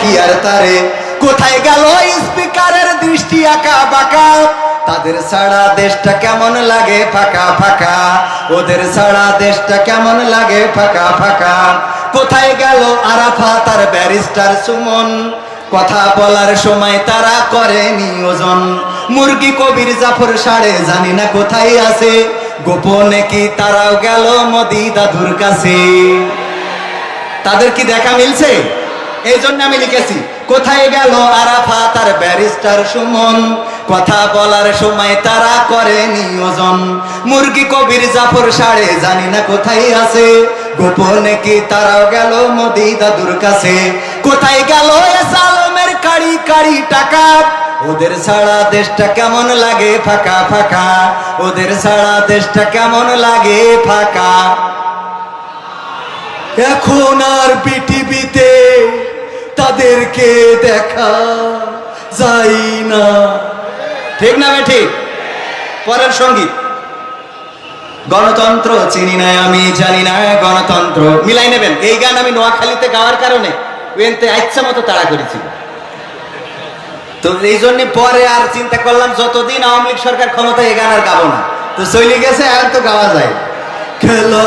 কি আর তারে। কোথায় গেল স্পিকারের দৃষ্টি আঁকা বাঁকা? তাদের ছাড়া দেশটা কেমন লাগে ফাঁকা ফাঁকা? ওদের ছাড়া দেশটা কেমন লাগে ফাঁকা ফাঁকা? কোথায় গেল আরাফা তার ব্যারিস্টার সুমন? কথা বলার সময় তারা করে নিয়োজন। মুরগি কবির জাফর সাড়ে জানি না কোথায় আছে। গোপনে কি তারাও গেল মোদি দাদুর কাছে? তাদের কি দেখা মিলছে? এই জন্য আমি লিখেছি, কোথায় গেল আরাফা তার ব্যারিস্টার সুমন? কথা বলার সময় তারা করে নিয়োজন। মুরগি কবির জাফর সাড়ে জানি না কোথায় আছে। গোপনে কি তারাও গেল মোদি দাদুর কাছে? কোথায় গেল এস আলমের কাড়ি কাড়ি টাকা? ওদের ছাড়া দেশটা কেমন লাগে ফাঁকা ফাঁকা? ওদের ছাড়া দেশটা কেমন লাগে ফাঁকা? এখন আর পৃথিবীতে তাদেরকে দেখা যাই না। ঠিক না বে ঠিক? পরের সংগীত। গণতন্ত্র চিনি না আমি, জানি না গণতন্ত্র। মিলাই নেবেন। এই গান আমি নোয়াখালীতে গাওয়ার কারণে ওয়েনতে ইচ্ছা মতো তাড়া করেছিল তো এই জন্য পরে আর চিন্তা করলাম, যতদিন আওয়ামী লীগ সরকার ক্ষমতা এই গান আর গাবো না। তো চলে গেছে, আর তো গাওয়া যায়। খেলা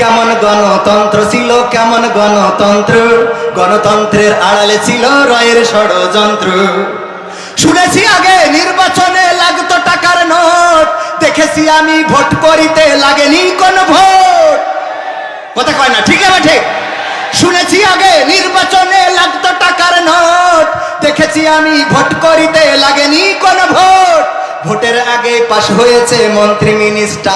কেমন গণতন্ত্র ছিল, কেমন গণতন্ত্র? গণতন্ত্রের আড়ালে ছিল রয়ের ষড়যন্ত্র। শুনেছি আগে নির্বাচনে লাগতো টাকার নোট, দেখেছি আমি ভোট করিতে লাগেনি কোন ভোট। কথা কয় না, ঠিক আছে ঠিক শুনেছি আগে নির্বাচনে লাগতো টাকার নোট, দেখেছি আমি ভোট করিতে লাগেনি কোন ভোট। ভোটের আগে পাশ হয়েছে মন্ত্রী মিনিস্টার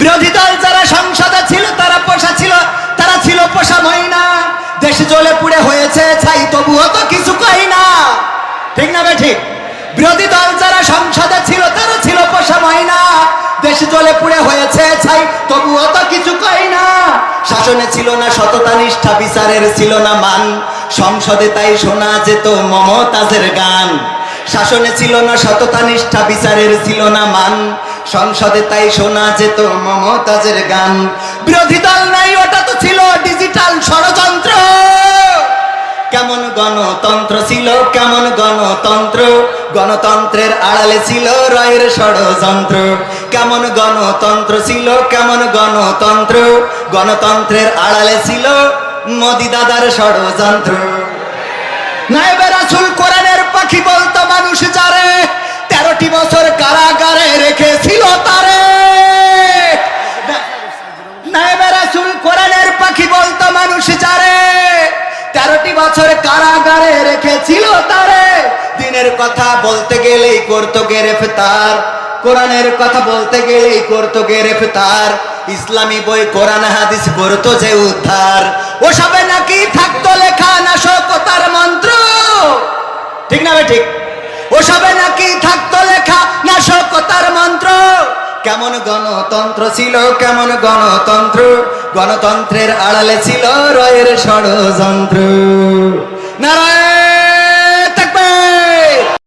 বিরোধী দল যারা সংসদে ছিল, তারা পোষা ছিল, তারা ছিল পোষা মহিনা দেশ জলে পুড়ে হয়েছে ছাই, তবুও তো কিছু কই না। ঠিক না ঠিক? বিরোধী দল যারা সংসদে ছিল, তারা ছিল পোষা মহিনা দেশ জলে পুড়ে হয়েছে ছাই, তবুও তো কিছু কই না। শাসনে ছিল না সততা, নিষ্ঠা, বিচারের ছিল না মান। সংসদে তাই শোনা যেত মমতাজের গান। শাসনে ছিল না সততা, নিষ্ঠা, বিচারের ছিল না মান। সংসদে তাই শোনা যেত মমতাজের গান। বিরোধী দল নাই, ওটা তো ছিল ডিজিটাল ষড়যন্ত্র। কেমন গণতন্ত্র ছিল, কেমন গণতন্ত্র? গণতন্ত্রের আড়ালে ছিল রয়ের ষড়যন্ত্র। কেমন গণতন্ত্র ছিল, কেমন গণতন্ত্র? গণতন্ত্রের আড়ালে ছিল মোদি দাদার ষড়যন্ত্র। নাইবে রাসুল পাখি বলতো মানুষ যারে? তেরোটি বছর কারাগারে রেখেছিল তারে। দিনের কথা বলতে গেলেই করতো গ্রেফতার। কোরআনের কথা বলতে গেলেই করতো গ্রেফতার। ইসলামী বই, কোরআন, হাদিস করতো যে উদ্ধার। ওসবে নাকি থাকতো লেখা না নাশকতার মন্ত্র? ঠিক না ঠিক? ওসবে নাকি থাকতো লেখা না নাশকতার মন্ত্র? কেমন গণতন্ত্র ছিল, কেমন গণতন্ত্র? গণতন্ত্রের আড়ালে ছিল রয়ের ষড়যন্ত্র। নারায়ণ